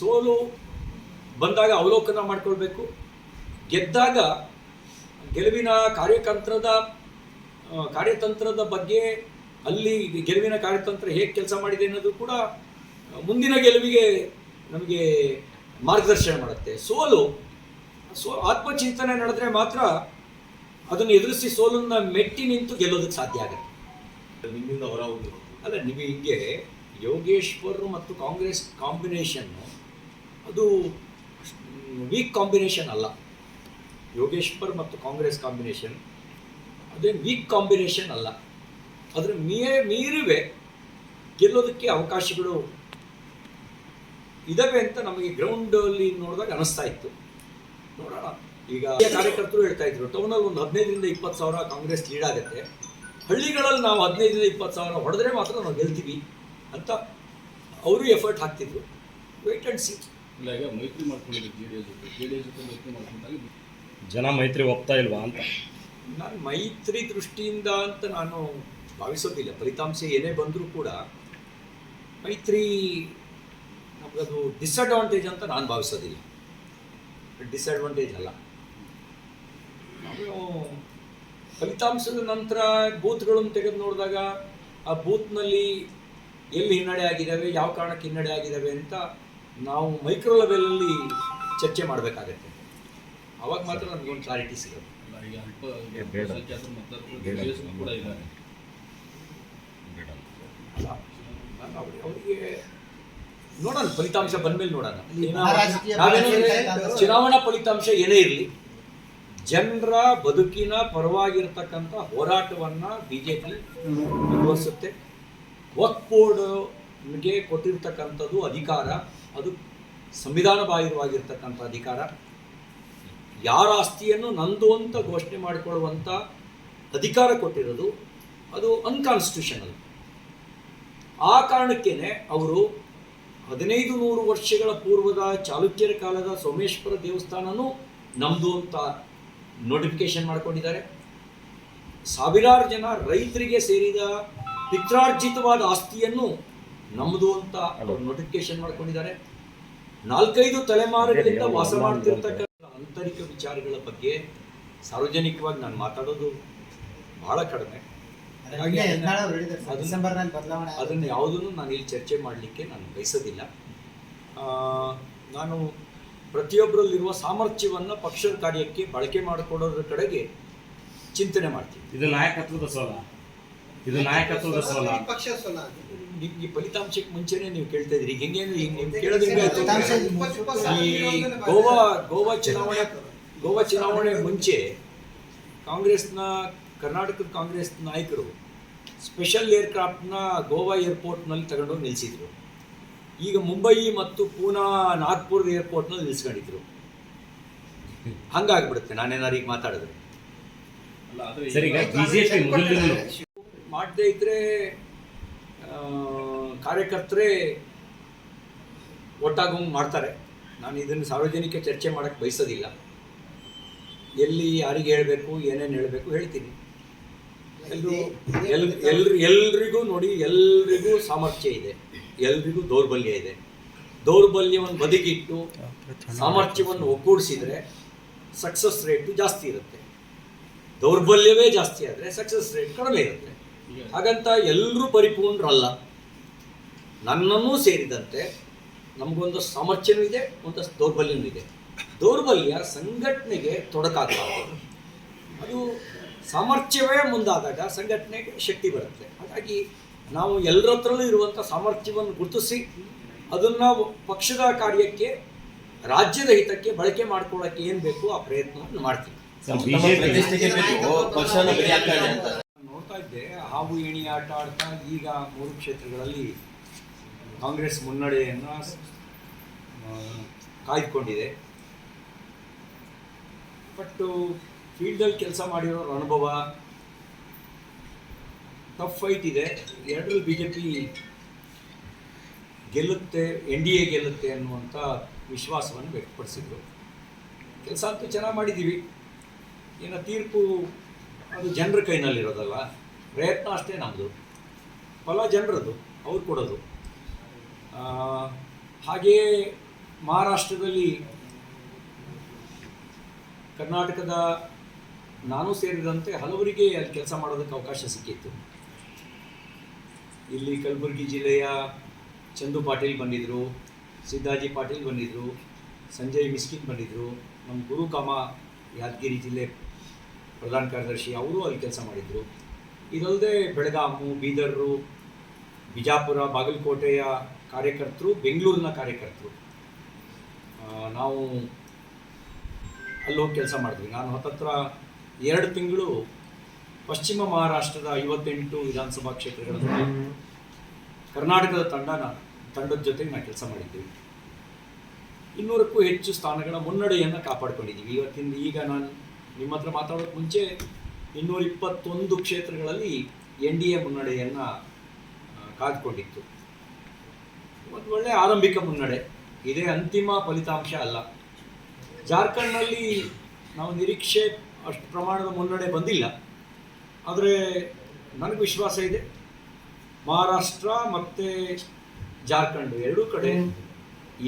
ಸೋಲು ಬಂದಾಗ ಅವಲೋಕನ ಮಾಡ್ಕೊಳ್ಬೇಕು. ಗೆದ್ದಾಗ ಗೆಲುವಿನ ಕಾರ್ಯತಂತ್ರದ ಕಾರ್ಯತಂತ್ರದ ಬಗ್ಗೆ ಅಲ್ಲಿ ಗೆಲುವಿನ ಕಾರ್ಯತಂತ್ರ ಹೇಗೆ ಕೆಲಸ ಮಾಡಿದೆ ಅನ್ನೋದು ಕೂಡ ಮುಂದಿನ ಗೆಲುವಿಗೆ ನಮಗೆ ಮಾರ್ಗದರ್ಶನ ಮಾಡುತ್ತೆ. ಸೋಲು ಸೋ ಆತ್ಮಚಿಂತನೆ ನಡೆದ್ರೆ ಮಾತ್ರ ಅದನ್ನು ಎದುರಿಸಿ ಸೋಲನ್ನು ಮೆಟ್ಟಿ ನಿಂತು ಗೆಲ್ಲೋದಕ್ಕೆ ಸಾಧ್ಯ ಆಗುತ್ತೆ. ನಿಮ್ಮಿಂದ ಹೊರ ಹೋಗಿರೋದು ಅಲ್ಲ ನಿಮಗೆ ಹಿಂಗೆ ಯೋಗೇಶ್ವರ್ ಮತ್ತು ಕಾಂಗ್ರೆಸ್ ಕಾಂಬಿನೇಷನ್ ಅದು ವೀಕ್ ಕಾಂಬಿನೇಷನ್ ಅಲ್ಲ. ಯೋಗೇಶ್ವರ್ ಮತ್ತು ಕಾಂಗ್ರೆಸ್ ಕಾಂಬಿನೇಷನ್ ಅದೇನು ವೀಕ್ ಕಾಂಬಿನೇಷನ್ ಅಲ್ಲ. ಅದರ ಮೀ, ಮೀರಿವೆ ಗೆಲ್ಲೋದಕ್ಕೆ ಅವಕಾಶಗಳು ಇದಾವೆ ಅಂತ ನಮಗೆ ಗ್ರೌಂಡಲ್ಲಿ ನೋಡಿದಾಗ ಅನಿಸ್ತಾ ಇತ್ತು. ನೋಡೋಣ. ಈಗ ಕಾರ್ಯಕರ್ತರು ಹೇಳ್ತಾ ಇದ್ರು ಟೌನಲ್ಲಿ ಒಂದು ಹದಿನೈದರಿಂದ ಇಪ್ಪತ್ತು ಸಾವಿರ ಕಾಂಗ್ರೆಸ್ ಲೀಡ್ ಆಗುತ್ತೆ. ಹಳ್ಳಿಗಳಲ್ಲಿ ನಾವು ಹದಿನೈದರಿಂದ ಇಪ್ಪತ್ತು ಸಾವಿರ ಹೊಡೆದ್ರೆ ಮಾತ್ರ ನಾವು ಗೆಲ್ತೀವಿ ಅಂತ ಅವರು ಎಫರ್ಟ್ ಹಾಕ್ತಿದ್ರು. ವೆಯ್ಟ್ ಆ್ಯಂಡ್ ಸಿ ಮೈತ್ರಿ ಮಾಡ್ಕೊಂಡಿದ್ದೆ ಜೆ ಡಿ ಎಸ್ ಜೊತೆ. ಜೆ ಡಿ ಎಸ್ ಜೊತೆ ಮೈತ್ರಿ ಮಾಡ್ಕೊಂಡಾಗ ಜನ ಮೈತ್ರಿ ಒಪ್ತಾ ಇಲ್ವಾ ಅಂತ? ನಾನು ಮೈತ್ರಿ ದೃಷ್ಟಿಯಿಂದ ಅಂತ ನಾನು ಭಾವಿಸೋದಿಲ್ಲ. ಫಲಿತಾಂಶ ಏನೇ ಬಂದರೂ ಕೂಡ ಮೈತ್ರಿ ನಮಗದು ಡಿಸ್ಅಡ್ವಾಂಟೇಜ್ ಅಂತ ನಾನು ಭಾವಿಸೋದಿಲ್ಲ. ಡಿಸ್ಅಡ್ವಾಂಟೇಜ್ ಅಲ್ಲ. ನಾವು ಫಲಿತಾಂಶದ ನಂತರ ಬೂತ್ಗಳನ್ನು ತೆಗೆದು ನೋಡಿದಾಗ ಆ ಬೂತ್ನಲ್ಲಿ ಎಲ್ಲಿ ಹಿನ್ನಡೆ ಆಗಿದ್ದಾವೆ ಯಾವ ಕಾರಣಕ್ಕೆ ಹಿನ್ನಡೆ ಆಗಿದ್ದಾವೆ ಅಂತ ನಾವು ಮೈಕ್ರೋ ಲೆವೆಲಲ್ಲಿ ಚರ್ಚೆ ಮಾಡಬೇಕಾಗತ್ತೆ. ಅವಾಗ ಮಾತ್ರ ನಮಗೊಂದು ಕ್ಲಾರಿಟಿ ಸಿಗುತ್ತೆ. ಈಗ ಅಲ್ಪ. ಜೆ ಕೂಡ ಇದ್ದಾರೆ ಅವ್ರಿಗೆ- ನೋಡೋಣ ಫಲಿತಾಂಶ ಬಂದ್ಮೇಲೆ ನೋಡೋಣ. ಚುನಾವಣಾ ಫಲಿತಾಂಶ ಏನೇ ಇರಲಿ ಜನರ ಬದುಕಿನ ಪರವಾಗಿರ್ತಕ್ಕಂಥ ಹೋರಾಟವನ್ನ ಬಿಜೆಪಿ ಮುಂದುವರಿಸುತ್ತೆ ವಕ್ ಬೋರ್ಡ್ಗೆ ಕೊಟ್ಟಿರ್ತಕ್ಕಂಥದ್ದು ಅಧಿಕಾರ, ಅದು ಸಂವಿಧಾನ ಬಾಹಿರವಾಗಿರ್ತಕ್ಕಂಥ ಅಧಿಕಾರ. ಯಾರ ಆಸ್ತಿಯನ್ನು ನಂದು ಅಂತ ಘೋಷಣೆ ಮಾಡಿಕೊಳ್ಳುವಂಥ ಅಧಿಕಾರ ಕೊಟ್ಟಿರೋದು ಅದು ಅನ್ಕಾನ್ಸ್ಟಿಟ್ಯೂಷನಲ್ ಆ ಕಾರಣಕ್ಕೇನೆ ಅವರು ಹದಿನೈದು ನೂರು ವರ್ಷಗಳ ಪೂರ್ವದ ಚಾಲುಕ್ಯರ ಕಾಲದ ಸೋಮೇಶ್ವರ ದೇವಸ್ಥಾನನೂ ನಮ್ಮದು ಅಂತ ನೋಟಿಫಿಕೇಶನ್ ಮಾಡಿಕೊಂಡಿದ್ದಾರೆ. ಸಾವಿರಾರು ಜನ ರೈತರಿಗೆ ಸೇರಿದ ಪಿತ್ರಾರ್ಜಿತವಾದ ಆಸ್ತಿಯನ್ನು ನಮ್ಮದು ಅಂತ ಅವರು ನೋಟಿಫಿಕೇಶನ್ ಮಾಡ್ಕೊಂಡಿದ್ದಾರೆ. ನಾಲ್ಕೈದು ತಲೆಮಾರುಗಳಿಂದ ವಾಸ ಮಾಡ್ತಿರ್ತಕ್ಕಂಥ ಆಂತರಿಕ ವಿಚಾರಗಳ ಬಗ್ಗೆ ಸಾರ್ವಜನಿಕವಾಗಿ ನಾನು ಮಾತಾಡೋದು ಬಹಳ ಕಡಿಮೆ. ಅದನ್ನ- ಡಿಸೆಂಬರ್ನಲ್ಲಿ ಬದಲಾವಣೆ ಅದನ್ನು ಯಾವುದನ್ನು ನಾನು ಇಲ್ಲಿ ಚರ್ಚೆ ಮಾಡಲಿಕ್ಕೆ ನಾನು ಬಯಸೋದಿಲ್ಲ. ಆ, ನಾನು ಪ್ರತಿಯೊಬ್ಬರಲ್ಲಿರುವ ಸಾಮರ್ಥ್ಯವನ್ನು ಪಕ್ಷದ ಕಾರ್ಯಕ್ಕೆ ಬಳಕೆ ಮಾಡಿಕೊಡೋದ್ರ ಕಡೆಗೆ ಚಿಂತನೆ ಮಾಡ್ತೀನಿ. ಇದು ನಾಯಕತ್ವದ ಸೋಲ. ಇದು ನಾಯಕತ್ವದ ಸೋಲ. ಪಕ್ಷ ಸೋಲ ನಿಮ್ ಈ ಫಲಿತಾಂಶಕ್ಕೆ ಮುಂಚೆನೆ ನೀವು ಕೇಳ್ತಾ ಇದ್ರಿ ಈಗ ಹೆಂಗೆ ಅಂದ್ರೆ, ಈ ಗೋವಾ ಗೋವಾ ಚುನಾವಣೆ ಗೋವಾ ಚುನಾವಣೆ ಮುಂಚೆ ಕಾಂಗ್ರೆಸ್ನ ಕರ್ನಾಟಕದ ಕಾಂಗ್ರೆಸ್ ನಾಯಕರು ಸ್ಪೆಷಲ್ ಏರ್ಕ್ರಾಫ್ಟ್ನ ಗೋವಾ ಏರ್ಪೋರ್ಟ್ನಲ್ಲಿ ತಗೊಂಡೋಗಿ ನಿಲ್ಲಿಸಿದ್ರು. ಈಗ ಮುಂಬೈ ಮತ್ತು ಪೂನಾ ನಾಗ್ಪುರದ ಏರ್ಪೋರ್ಟ್ನಲ್ಲಿ ನಿಲ್ಸ್ಕೊಂಡಿದ್ರು ಹಂಗಾಗ್ಬಿಡುತ್ತೆ. ನಾನೇನಾರು ಈಗ ಮಾತಾಡಿದ್ರೆ. ಅಲ್ಲ ಆದರೆ ಸರಿ ಈಗ ಬಿಜೆಪಿ ಮೊದಲಿನ ಮಾಡದೇ ಇದ್ರೆ ಕಾರ್ಯಕರ್ತರೇ ಒಟ್ಟಾಗ ಮಾಡ್ತಾರೆ. ನಾನು ಇದನ್ನು ಸಾರ್ವಜನಿಕ ಚರ್ಚೆ ಮಾಡಕ್ಕೆ ಬಯಸೋದಿಲ್ಲ. ಎಲ್ಲಿ ಯಾರಿಗೆ ಹೇಳಬೇಕು, ಏನೇನು ಹೇಳಬೇಕು ಹೇಳ್ತೀನಿ. ಎಲ್ಲರೂ ಎಲ್ ಎಲ್ರು ಎಲ್ರಿಗೂ ನೋಡಿ, ಎಲ್ರಿಗೂ ಸಾಮರ್ಥ್ಯ ಇದೆ. ಎಲ್ರಿಗೂ ದೌರ್ಬಲ್ಯ ಇದೆ. ದೌರ್ಬಲ್ಯವನ್ನು ಬದಿಗಿಟ್ಟು ಸಾಮರ್ಥ್ಯವನ್ನು ಒಗ್ಗೂಡಿಸಿದರೆ ಸಕ್ಸಸ್ ರೇಟು ಜಾಸ್ತಿ ಇರುತ್ತೆ. ದೌರ್ಬಲ್ಯವೇ ಜಾಸ್ತಿ ಆದರೆ ಸಕ್ಸಸ್ ರೇಟ್ ಕಡಿಮೆ ಇರುತ್ತೆ. ಹಾಗಂತ ಎಲ್ಲರೂ ಪರಿಪೂರ್ಣರಲ್ಲ. ನನ್ನನ್ನೂ ಸೇರಿದಂತೆ ನಮಗೊಂದು ಸಾಮರ್ಥ್ಯನೂ ಇದೆ ಒಂದು ದೌರ್ಬಲ್ಯನೂ ಇದೆ. ದೌರ್ಬಲ್ಯ ಸಂಘಟನೆಗೆ ತೊಡಕಾಗಬಾರ್ದು. ಅದು ಸಾಮರ್ಥ್ಯವೇ ಮುಂದಾದಾಗ ಸಂಘಟನೆಗೆ ಶಕ್ತಿ ಬರುತ್ತೆ. ಹಾಗಾಗಿ ನಾವು ಎಲ್ಲರತ್ರಲ್ಲೂ ಇರುವಂಥ ಸಾಮರ್ಥ್ಯವನ್ನು ಗುರುತಿಸಿ ಅದನ್ನು ಪಕ್ಷದ ಕಾರ್ಯಕ್ಕೆ ರಾಜ್ಯದ ಹಿತಕ್ಕೆ ಬಳಕೆ ಮಾಡ್ಕೊಳ್ಳೋಕ್ಕೆ ಏನು ಬೇಕು ಆ ಪ್ರಯತ್ನವನ್ನು ಮಾಡ್ತೀವಿ. ನೋಡ್ತಾ ಇದ್ದೆ, ಹಾವು ಏಣಿ ಆಟ ಆಡ್ತಾ ಈಗ ಮೂರು ಕ್ಷೇತ್ರಗಳಲ್ಲಿ ಕಾಂಗ್ರೆಸ್ ಮುನ್ನಡೆಯನ್ನು ಕಾಯ್ದುಕೊಂಡಿದೆ. ಬಟ್ ಫೀಲ್ಡಲ್ಲಿ ಕೆಲಸ ಮಾಡಿರೋರ ಅನುಭವ, ಟಫ್ ಫೈಟ್ ಇದೆ. ಎರಡರಲ್ಲಿ ಬಿ ಜೆ ಪಿ ಗೆಲ್ಲುತ್ತೆ, ಎನ್ ಡಿ ಎ ಗೆಲ್ಲುತ್ತೆ ಅನ್ನುವಂಥ ವಿಶ್ವಾಸವನ್ನು ವ್ಯಕ್ತಪಡಿಸಿದರು. ಕೆಲಸ ಅಂತೂ ಚೆನ್ನಾಗಿ ಮಾಡಿದ್ದೀವಿ ಏನೋ ತೀರ್ಪು ಅದು ಜನರ ಕೈನಲ್ಲಿರೋದಲ್ಲ, ಪ್ರಯತ್ನ ಅಷ್ಟೇ ನಮ್ಮದು ಫಲ ಜನರದು ಅವ್ರು ಕೊಡೋದು. ಹಾಗೆಯೇ ಮಹಾರಾಷ್ಟ್ರದಲ್ಲಿ ಕರ್ನಾಟಕದ ನಾನು ಸೇರಿದಂತೆ ಹಲವರಿಗೆ ಅಲ್ಲಿ ಕೆಲಸ ಮಾಡೋದಕ್ಕೆ ಅವಕಾಶ ಸಿಕ್ಕಿತ್ತು. ಇಲ್ಲಿ ಕಲಬುರಗಿ ಜಿಲ್ಲೆಯ ಚಂದು ಪಾಟೀಲ್ ಬಂದಿದ್ದರು ಸಿದ್ದಾಜಿ ಪಾಟೀಲ್ ಬಂದಿದ್ದರು ಸಂಜಯ್ ಮಿಸ್ಕಿನ್ ಬಂದಿದ್ದರು ನಮ್ಮ ಗುರುಕಾಮ ಯಾದಗಿರಿ ಜಿಲ್ಲೆ ಪ್ರಧಾನ ಕಾರ್ಯದರ್ಶಿ ಅವರು ಅಲ್ಲಿ ಕೆಲಸ ಮಾಡಿದರು. ಇದಲ್ಲದೆ ಬೆಳಗಾಮು ಬೀದರ್ರು ಬಿಜಾಪುರ, ಬಾಗಲಕೋಟೆಯ ಕಾರ್ಯಕರ್ತರು, ಬೆಂಗಳೂರಿನ ಕಾರ್ಯಕರ್ತರು. ನಾವು ಅಲ್ಲಿ ಹೋಗಿ ಕೆಲಸ ಮಾಡಿದ್ವಿ. ನಾನು ಹತ್ತತ್ರ ಎರಡು ತಿಂಗಳು ಪಶ್ಚಿಮ ಮಹಾರಾಷ್ಟ್ರದ ಐವತ್ತೆಂಟು ವಿಧಾನಸಭಾ ಕ್ಷೇತ್ರಗಳಲ್ಲಿ ಕರ್ನಾಟಕದ ತಂಡ ತಂಡದ ಜೊತೆಗೆ ನಾನು ಕೆಲಸ ಮಾಡಿದ್ದೀವಿ ಇನ್ನೂರಕ್ಕೂ ಹೆಚ್ಚು ಸ್ಥಾನಗಳ ಮುನ್ನಡೆಯನ್ನು ಕಾಪಾಡ್ಕೊಂಡಿದ್ದೀವಿ ಇವತ್ತಿನ ಈಗ ನಾನು ನಿಮ್ಮ ಹತ್ರ ಮಾತಾಡೋಕ್ಕೆ ಮುಂಚೆ ಇನ್ನೂರ ಇಪ್ಪತ್ತೊಂದು ಕ್ಷೇತ್ರಗಳಲ್ಲಿ ಎನ್ ಡಿ ಎ ಮುನ್ನಡೆಯನ್ನು ಕಾದ್ಕೊಂಡಿತ್ತು ಒಂದು ಒಳ್ಳೆ ಆರಂಭಿಕ ಮುನ್ನಡೆ. ಇದೇ ಅಂತಿಮ ಫಲಿತಾಂಶ ಅಲ್ಲ. ಜಾರ್ಖಂಡ್ನಲ್ಲಿ ನಾವು ನಿರೀಕ್ಷೆ ಅಷ್ಟು ಪ್ರಮಾಣದ ಮುನ್ನಡೆ ಬಂದಿಲ್ಲ. ಆದರೆ ನನಗೆ ವಿಶ್ವಾಸ ಇದೆ. ಮಹಾರಾಷ್ಟ್ರ ಮತ್ತು ಜಾರ್ಖಂಡ್ ಎರಡೂ ಕಡೆ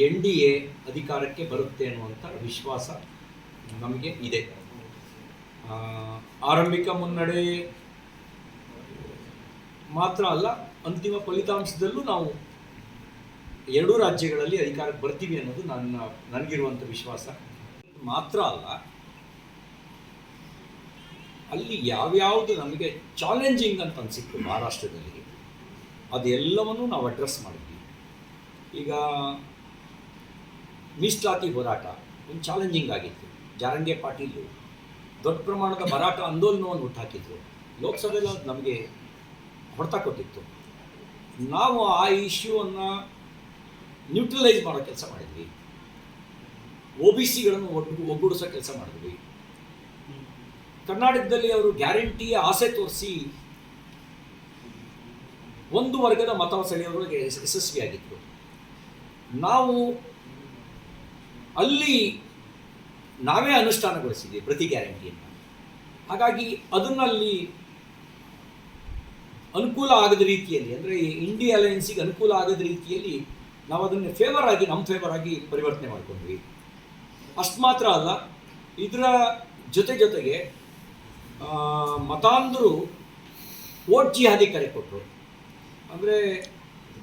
ಎನ್ ಡಿ ಎ ಅಧಿಕಾರಕ್ಕೆ ಬರುತ್ತೆ ಅನ್ನುವಂಥ ವಿಶ್ವಾಸ ನಮಗೆ ಇದೆ. ಆರಂಭಿಕ ಮುನ್ನಡೆ ಮಾತ್ರ ಅಲ್ಲ, ಅಂತಿಮ ಫಲಿತಾಂಶದಲ್ಲೂ ನಾವು ಎರಡೂ ರಾಜ್ಯಗಳಲ್ಲಿ ಅಧಿಕಾರಕ್ಕೆ ಬರ್ತೀವಿ ಅನ್ನೋದು ನನ್ನ, ನನಗಿರುವಂಥ ವಿಶ್ವಾಸ. ಮಾತ್ರ ಅಲ್ಲ, ಅಲ್ಲಿ ಯಾವ್ಯಾವುದು ನಮಗೆ ಚಾಲೆಂಜಿಂಗ್ ಅಂತ ಅನಿಸಿತ್ತು ಮಹಾರಾಷ್ಟ್ರದಲ್ಲಿ, ಅದೆಲ್ಲವನ್ನೂ ನಾವು ಅಡ್ರೆಸ್ ಮಾಡಿದ್ವಿ. ಈಗ ಮೀಸಲಾತಿ ಹೋರಾಟ, ಒಂದು ಚಾಲೆಂಜಿಂಗ್ ಆಗಿತ್ತು. ಜಾರಂಗೆ ಪಾಟೀಲು ದೊಡ್ಡ ಪ್ರಮಾಣದ ಮರಾಠ ಆಂದೋಲನವನ್ನು ಹುಟ್ಟಾಕಿದ್ರು. ಲೋಕಸಭೆಯಲ್ಲಿ ಅದು ನಮಗೆ ಹೊಡೆತ ಕೊಟ್ಟಿತ್ತು. ನಾವು ಆ ಇಶ್ಯೂವನ್ನು ನ್ಯೂಟ್ರಲೈಸ್ ಮಾಡೋ ಕೆಲಸ ಮಾಡಿದ್ವಿ. ಒ ಬಿ ಸಿಗಳನ್ನು ಒಟ್ಟು ಒಗ್ಗೂಡಿಸೋ ಕೆಲಸ ಮಾಡಿದ್ವಿ. ಕರ್ನಾಟಕದಲ್ಲಿ ಅವರು ಗ್ಯಾರಂಟಿ ಆಸೆ ತೋರಿಸಿ ಒಂದು ವರ್ಗದ ಮತ ಸೆಳೆಯೋದ್ರೊಳಗೆ ಯಶ್- ಯಶಸ್ವಿಯಾಗಿತ್ತು ನಾವು ಅಲ್ಲಿ ನಾವೇ ಅನುಷ್ಠಾನಗೊಳಿಸಿದ್ವಿ ಪ್ರತಿ ಗ್ಯಾರಂಟಿಯನ್ನು. ಹಾಗಾಗಿ ಅದನ್ನಲ್ಲಿ ಅನುಕೂಲ ಆಗದ ರೀತಿಯಲ್ಲಿ, ಅಂದರೆ ಇಂಡಿ ಅಲಯನ್ಸಿಗೆ ಅನುಕೂಲ ಆಗದ ರೀತಿಯಲ್ಲಿ ನಾವು ಅದನ್ನು ಫೇವರ್ ಆಗಿ, ನಮ್ಮ ಫೇವರ್ ಆಗಿ ಪರಿವರ್ತನೆ ಮಾಡಿಕೊಂಡ್ವಿ. ಅಷ್ಟು ಮಾತ್ರ ಅಲ್ಲ, ಇದರ ಜೊತೆ ಜೊತೆಗೆ ಮತಾಂಧರು ವೋಟ್ ಜಿಹಾದಿ ಕರೆ ಕೊಟ್ಟರು ಅಂದರೆ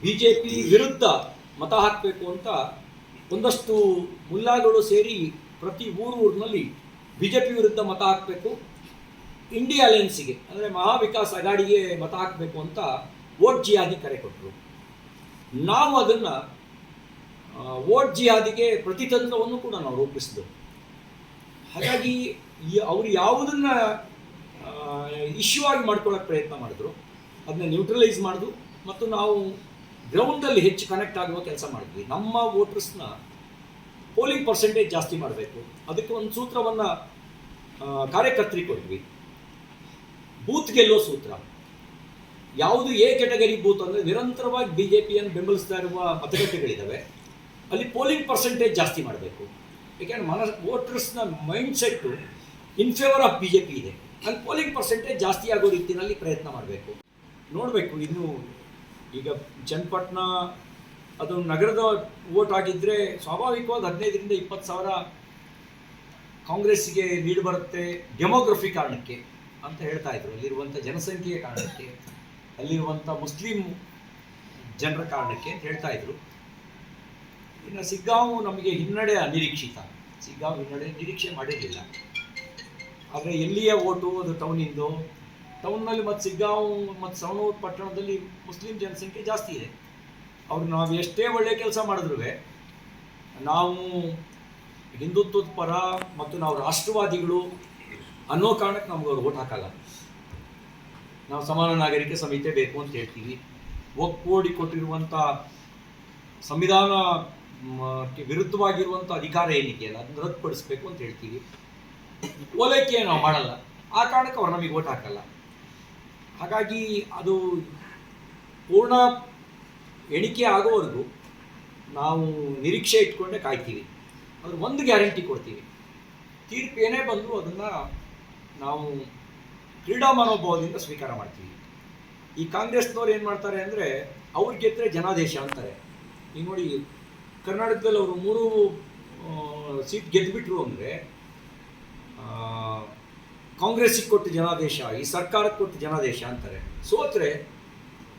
ಬಿ ಜೆ ಪಿ ವಿರುದ್ಧ ಮತ ಹಾಕಬೇಕು ಅಂತ ಒಂದಷ್ಟು ಮುಲ್ಲಾಗಳು ಸೇರಿ ಪ್ರತಿ ಊರು ಊರಿನಲ್ಲಿ ಬಿ ಜೆ ಪಿ ವಿರುದ್ಧ ಮತ ಹಾಕಬೇಕು ಇಂಡಿಯಾ ಅಲಯನ್ಸಿಗೆ ಅಂದರೆ ಮಹಾವಿಕಾಸ್ ಅಗಾಡಿಗೆ ಮತ ಹಾಕಬೇಕು ಅಂತ ವೋಟ್ ಜಿಯಾದಿ ಕರೆ ಕೊಟ್ಟರು ನಾವು ಅದನ್ನು ವೋಟ್ ಜಿಯಾದಿಗೆ ಪ್ರತಿತಂತ್ರವನ್ನು ಕೂಡ ನಾವು ರೂಪಿಸಿದೆವು. ಹಾಗಾಗಿ ಅವರು ಯಾವುದನ್ನ ಇಶ್ಯೂ ಆಗಿ ಮಾಡ್ಕೊಳ್ಳೋಕೆ ಪ್ರಯತ್ನ ಮಾಡಿದ್ರು ಅದನ್ನ ನ್ಯೂಟ್ರಲೈಸ್ ಮಾಡಿದ್ರು ಮತ್ತು ನಾವು ಗ್ರೌಂಡಲ್ಲಿ ಹೆಚ್ಚು ಕನೆಕ್ಟ್ ಆಗುವ ಕೆಲಸ ಮಾಡಿದ್ವಿ. ನಮ್ಮ ವೋಟರ್ಸ್ನ ಪೋಲಿಂಗ್ ಪರ್ಸೆಂಟೇಜ್ ಜಾಸ್ತಿ ಮಾಡಬೇಕು. ಅದಕ್ಕೆ ಒಂದು ಸೂತ್ರವನ್ನು ಕಾರ್ಯಕರ್ತರಿಗೆ ಕೊಟ್ವಿ ಬೂತ್ ಗೆಲ್ಲೋ ಸೂತ್ರ. ಯಾವುದು ಎ ಕೆಟಗರಿ ಬೂತ್ ಅಂದರೆ ನಿರಂತರವಾಗಿ ಬಿ ಜೆ ಪಿಯನ್ನು ಬೆಂಬಲಿಸ್ತಾ ಇರುವ ಮತಗಟ್ಟೆಗಳಿದ್ದಾವೆ ಅಲ್ಲಿ ಪೋಲಿಂಗ್ ಪರ್ಸೆಂಟೇಜ್ ಜಾಸ್ತಿ ಮಾಡಬೇಕು. ಯಾಕೆಂದ್ರೆ ಮನ, ವೋಟರ್ಸ್ನ mind set in favour of B J P ಇದೆ. ಅಲ್ಲಿ ಪೋಲಿಂಗ್ ಪರ್ಸೆಂಟೇಜ್ ಜಾಸ್ತಿ ಆಗೋ ರೀತಿಯಲ್ಲಿ ಪ್ರಯತ್ನ ಮಾಡಬೇಕು. ನೋಡಬೇಕು, ಇನ್ನು ಈಗ ಚನ್ನಪಟ್ಟಣ ಅದು ನಗರದ ವೋಟ್ ಆಗಿದ್ದರೆ ಸ್ವಾಭಾವಿಕವಾಗಿ ಹದಿನೈದರಿಂದ ಇಪ್ಪತ್ತು ಸಾವಿರ ಕಾಂಗ್ರೆಸ್ಗೆ ಲೀಡ್ ಬರುತ್ತೆ ಡೆಮೋಗ್ರಫಿ ಕಾರಣಕ್ಕೆ ಅಂತ ಹೇಳ್ತಾ ಇದ್ರು. ಅಲ್ಲಿರುವಂಥ ಜನಸಂಖ್ಯೆಯ ಕಾರಣಕ್ಕೆ, ಅಲ್ಲಿರುವಂಥ ಮುಸ್ಲಿಂ ಜನರ ಕಾರಣಕ್ಕೆ ಅಂತ ಹೇಳ್ತಾ ಇದ್ರು. ಇನ್ನು ಸಿಗ್ಗಾಂವ್ ನಮಗೆ ಹಿನ್ನಡೆ ಅನಿರೀಕ್ಷಿತ. ಸಿಗ್ಗಾಂವ್ ಹಿನ್ನಡೆ ನಿರೀಕ್ಷೆ ಮಾಡಿರಲಿಲ್ಲ. ಆದರೆ ಎಲ್ಲಿಯ ಓಟು ಅದು ಟೌನಿಂದು. ಟೌನ್ನಲ್ಲಿ ಮತ್ತು ಸಿಗ್ಗಾಂವ್ ಮತ್ತು ಸವಣೂರು ಪಟ್ಟಣದಲ್ಲಿ ಮುಸ್ಲಿಂ ಜನಸಂಖ್ಯೆ ಜಾಸ್ತಿ ಇದೆ. ಅವ್ರು ನಾವು ಎಷ್ಟೇ ಒಳ್ಳೆಯ ಕೆಲಸ ಮಾಡಿದ್ರು ನಾವು ಹಿಂದುತ್ವದ ಪರ ಮತ್ತು ನಾವು ರಾಷ್ಟ್ರವಾದಿಗಳು ಅನ್ನೋ ಕಾರಣಕ್ಕೆ ನಮ್ಗೆ ಅವ್ರು ಓಟ್ ಹಾಕಲ್ಲ. ನಾವು ಸಮಾನ ನಾಗರಿಕ ಸಂಹಿತೆ ಬೇಕು ಅಂತ ಹೇಳ್ತೀವಿ. ಒಕ್ಕೋಡಿ ಕೊಟ್ಟಿರುವಂಥ ಸಂವಿಧಾನ ವಿರುದ್ಧವಾಗಿರುವಂಥ ಅಧಿಕಾರ ಏನಿದೆಯಲ್ಲ ಅದನ್ನ ರದ್ದುಪಡಿಸ್ಬೇಕು ಅಂತ ಹೇಳ್ತೀವಿ. ಓಲೈಕೆ ನಾವು ಮಾಡಲ್ಲ. ಆ ಕಾರಣಕ್ಕೆ ಅವ್ರು ನಮಗೆ ಓಟ್ ಹಾಕಲ್ಲ. ಹಾಗಾಗಿ ಅದು ಪೂರ್ಣ ಎಣಿಕೆ ಆಗೋವರೆಗೂ ನಾವು ನಿರೀಕ್ಷೆ ಇಟ್ಕೊಂಡೇ ಕಾಯ್ತೀವಿ. ಅದ್ರ ಒಂದು ಗ್ಯಾರಂಟಿ ಕೊಡ್ತೀವಿ. ತೀರ್ಪು ಏನೇ ಬಂದರೂ ಅದನ್ನು ನಾವು ಕ್ರೀಡಾ ಮನೋಭಾವದಿಂದ ಸ್ವೀಕಾರ ಮಾಡ್ತೀವಿ. ಈ ಕಾಂಗ್ರೆಸ್ನವ್ರು ಏನು ಮಾಡ್ತಾರೆ ಅಂದರೆ ಅವ್ರ ಗೆದ್ದರೆ ಜನಾದೇಶ ಅಂತಾರೆ. ಈಗ ನೋಡಿ ಕರ್ನಾಟಕದಲ್ಲಿ ಅವರು ಮೂರು ಸೀಟ್ ಗೆದ್ದುಬಿಟ್ರು ಅಂದರೆ ಕಾಂಗ್ರೆಸ್ಸಿಗೆ ಕೊಟ್ಟು ಜನಾದೇಶ, ಈ ಸರ್ಕಾರಕ್ಕೆ ಕೊಟ್ಟ ಜನಾದೇಶ ಅಂತಾರೆ. ಸೋತ್ರೆ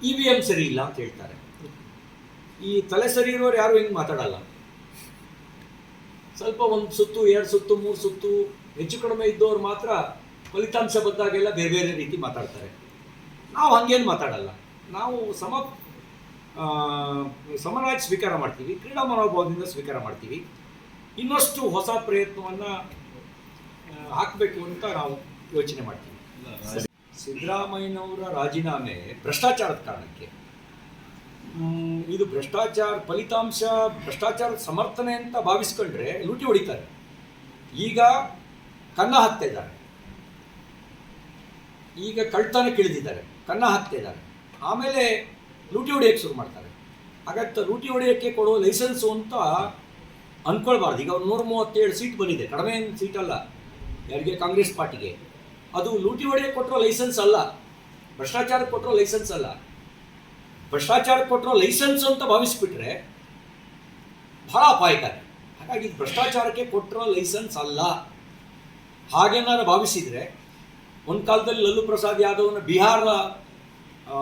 ಇ ವಿ ಎಂ ಸರಿ ಇಲ್ಲ ಅಂತ ಹೇಳ್ತಾರೆ. ಈ ತಲೆ ಸರಿ ಇರೋರು ಯಾರು ಹಿಂಗೆ ಮಾತಾಡಲ್ಲ. ಸ್ವಲ್ಪ ಒಂದು ಸುತ್ತು ಎರಡು ಸುತ್ತು ಮೂರು ಸುತ್ತು ಹೆಚ್ಚು ಕಡಿಮೆ ಇದ್ದವ್ರು ಮಾತ್ರ ಫಲಿತಾಂಶ ಬಂದಾಗೆಲ್ಲ ಬೇರೆ ಬೇರೆ ರೀತಿ ಮಾತಾಡ್ತಾರೆ. ನಾವು ಹಂಗೇನು ಮಾತಾಡಲ್ಲ. ನಾವು ಸಮ ಸಮನಾಗಿ ಸ್ವೀಕಾರ ಮಾಡ್ತೀವಿ ಕ್ರೀಡಾ ಮನೋಭಾವದಿಂದ ಸ್ವೀಕಾರ ಮಾಡ್ತೀವಿ. ಇನ್ನಷ್ಟು ಹೊಸ ಪ್ರಯತ್ನವನ್ನು ಹಾಕಬೇಕು ಅಂತ ನಾವು ಯೋಚನೆ ಮಾಡ್ತೀವಿ. ಸಿದ್ದರಾಮಯ್ಯನವರ ರಾಜೀನಾಮೆ ಭ್ರಷ್ಟಾಚಾರದ ಕಾರಣಕ್ಕೆ. ಇದು ಭ್ರಷ್ಟಾಚಾರ, ಫಲಿತಾಂಶ, ಭ್ರಷ್ಟಾಚಾರದ ಸಮರ್ಥನೆ ಅಂತ ಭಾವಿಸ್ಕೊಂಡ್ರೆ ಲೂಟಿ ಹೊಡಿತಾರೆ. ಈಗ ಕನ್ನ ಹಾಕ್ತಾ ಇದ್ದಾರೆ ಈಗ ಕಳ್ತನಕ್ಕೆ ಕಿಳಿದಿದ್ದಾರೆ. ಕನ್ನ ಹಾಕ್ತಾ ಇದ್ದಾರೆ ಆಮೇಲೆ ಲೂಟಿ ಹೊಡೆಯೋಕ್ಕೆ ಶುರು ಮಾಡ್ತಾರೆ. ಹಾಗಾಗ್ತ ಲೂಟಿ ಹೊಡೆಯೋಕ್ಕೆ ಕೊಡೋ ಲೈಸೆನ್ಸು ಅಂತ ಅಂದ್ಕೊಳ್ಬಾರ್ದು ಈಗ ಅವ್ರು ನೂರ ಮೂವತ್ತೇಳು ಸೀಟ್ ಬಂದಿದೆ. ಕಡಿಮೆ ಏನು ಸೀಟ್ ಅಲ್ಲ. ಯಾರಿಗೆ? ಕಾಂಗ್ರೆಸ್ ಪಾರ್ಟಿಗೆ. ಅದು ಲೂಟಿ ಹೊಡೆಯೋಕ್ಕೆ ಕೊಟ್ಟಿರೋ ಲೈಸೆನ್ಸ್ ಅಲ್ಲ. ಭ್ರಷ್ಟಾಚಾರಕ್ಕೆ ಕೊಟ್ಟಿರೋ ಲೈಸೆನ್ಸ್ ಅಲ್ಲ. ಭ್ರಷ್ಟಾಚಾರಕ್ಕೆ ಕೊಟ್ಟಿರೋ ಲೈಸೆನ್ಸ್ ಅಂತ ಭಾವಿಸ್ಬಿಟ್ರೆ ಬಹಳ ಅಪಾಯಕಾರಿ ಹಾಗಾಗಿ ಇದು ಭ್ರಷ್ಟಾಚಾರಕ್ಕೆ ಕೊಟ್ಟಿರೋ ಲೈಸೆನ್ಸ್ ಅಲ್ಲ. ಹಾಗೇನಾದ್ರು ಭಾವಿಸಿದರೆ ಒಂದು ಕಾಲದಲ್ಲಿ ಲಲ್ಲು ಪ್ರಸಾದ್ ಯಾದವ್ನ ಬಿಹಾರ ಆ,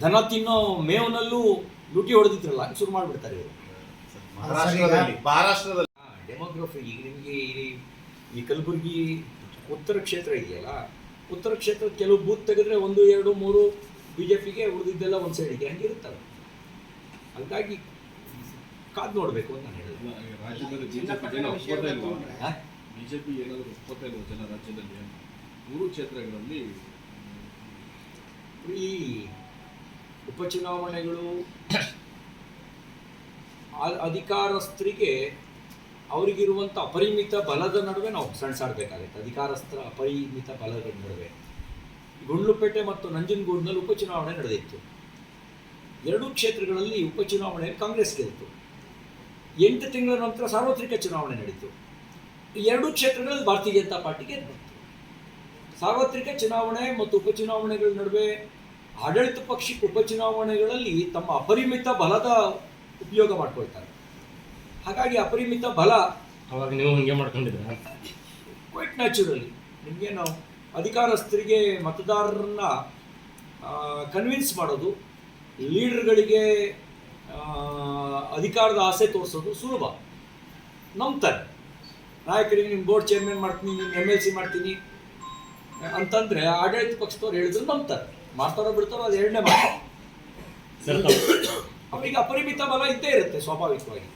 ದನ ತಿನ್ನೋ ಮೇವ್ನಲ್ಲೂ ಲೂಟಿ ಹೊಡೆದಿದ್ರಲ್ಲ ಶುರು ಮಾಡಿಬಿಡ್ತಾರೆ ಇವರು. ಮಹಾರಾಷ್ಟ್ರದಲ್ಲಿ ಮಹಾರಾಷ್ಟ್ರದಲ್ಲಿ. ಡೆಮೋಗ್ರಫಿ ಈಗ ನಿಮಗೆ ಈ ಈ ಕಲಬುರಗಿ ಉತ್ತರ ಕ್ಷೇತ್ರ ಇದೆಯಲ್ಲ ಉತ್ತರ ಕ್ಷೇತ್ರದ ಕೆಲವು ಬೂತ್ ತೆಗೆದ್ರೆ ಒಂದು ಎರಡು ಮೂರು ಬಿ ಜೆ ಪಿಗೆ ಉಳಿದಿದ್ದೆಲ್ಲ ಒಂದು ಸೈಡಿಗೆ ಹಂಗಾಗಿ ಹಾಗಾಗಿ ಕಾದು ನೋಡಬೇಕು ಅಂತ ನಾನು ಹೇಳಿದೆ. ರಾಜ್ಯದಲ್ಲಿ ಬಿಜೆಪಿ ಏನಾದರೂ ಇಲ್ವಾ ಜನ ರಾಜ್ಯದಲ್ಲಿ? ಮೂರು ಕ್ಷೇತ್ರಗಳಲ್ಲಿ ಈ ಉಪಚುನಾವಣೆಗಳು ಆ- ಅಧಿಕಾರಸ್ಥರಿಗೆ ಅವರಿಗಿರುವಂಥ ಅಪರಿಮಿತ ಬಲದ ನಡುವೆ ನಾವು ಸೆಣಸಾಡಬೇಕಾಗುತ್ತೆ ಅಧಿಕಾರಸ್ಥರ ಅಪರಿಮಿತ ಬಲದ ನಡುವೆ. ಗುಂಡ್ಲುಪೇಟೆ ಮತ್ತು ನಂಜನಗೂಡಿನಲ್ಲಿ ಉಪಚುನಾವಣೆ ನಡೆದಿತ್ತು. ಎರಡೂ ಕ್ಷೇತ್ರಗಳಲ್ಲಿ ಉಪಚುನಾವಣೆ ಕಾಂಗ್ರೆಸ್ ಗೆಲ್ತು ಎಂಟು ತಿಂಗಳ ನಂತರ ಸಾರ್ವತ್ರಿಕ ಚುನಾವಣೆ ನಡೀತು. ಈ ಎರಡೂ ಕ್ಷೇತ್ರಗಳಲ್ಲಿ ಭಾರತೀಯ ಜನತಾ ಪಾರ್ಟಿಗೆ ಬಂತು. ಸಾರ್ವತ್ರಿಕ ಚುನಾವಣೆ ಮತ್ತು ಉಪಚುನಾವಣೆಗಳ ನಡುವೆ ಆಡಳಿತ ಪಕ್ಷಕ್ಕೆ ಉಪಚುನಾವಣೆಗಳಲ್ಲಿ ತಮ್ಮ ಅಪರಿಮಿತ ಬಲದ ಉಪಯೋಗ ಮಾಡ್ಕೊಳ್ತಾರೆ. ಹಾಗಾಗಿ ಅಪರಿಮಿತ ಬಲ ಅವಾಗ ನೀವು ಹಿಂಗೆ ಮಾಡ್ಕೊಂಡಿದ್ರೆ ಕ್ವೈಟ್ ನ್ಯಾಚುರಲಿ ನಿಮಗೆ ನಾವು ಅಧಿಕಾರಸ್ಥರಿಗೆ ಮತದಾರರನ್ನ ಕನ್ವಿನ್ಸ್ ಮಾಡೋದು ಲೀಡರ್ಗಳಿಗೆ ಅಧಿಕಾರದ ಆಸೆ ತೋರಿಸೋದು ಸುಲಭ. ನಂಬ್ತಾರೆ. ನಾಯಕರಿಗೆ ನಿಮ್ಮ ಬೋರ್ಡ್ ಚೇರ್ಮನ್ ಮಾಡ್ತೀನಿ ನಿಮ್ಮ ಎಂ ಎಲ್ ಸಿ ಮಾಡ್ತೀನಿ ಅಂತಂದ್ರೆ ಆಡಳಿತ ಪಕ್ಷದವ್ರು ಹೇಳಿದ್ರು ನಂಬ್ತಾರೆ. ಮಾಡ್ತಾರೋ ಬಿಡ್ತಾರೋ ಅದು ಎರಡನೇ ಮಾತು. ಅವರಿಗೆ ಅಪರಿಮಿತ ಬಲ ಇದ್ದೇ ಇರುತ್ತೆ ಸ್ವಾಭಾವಿಕವಾಗಿ.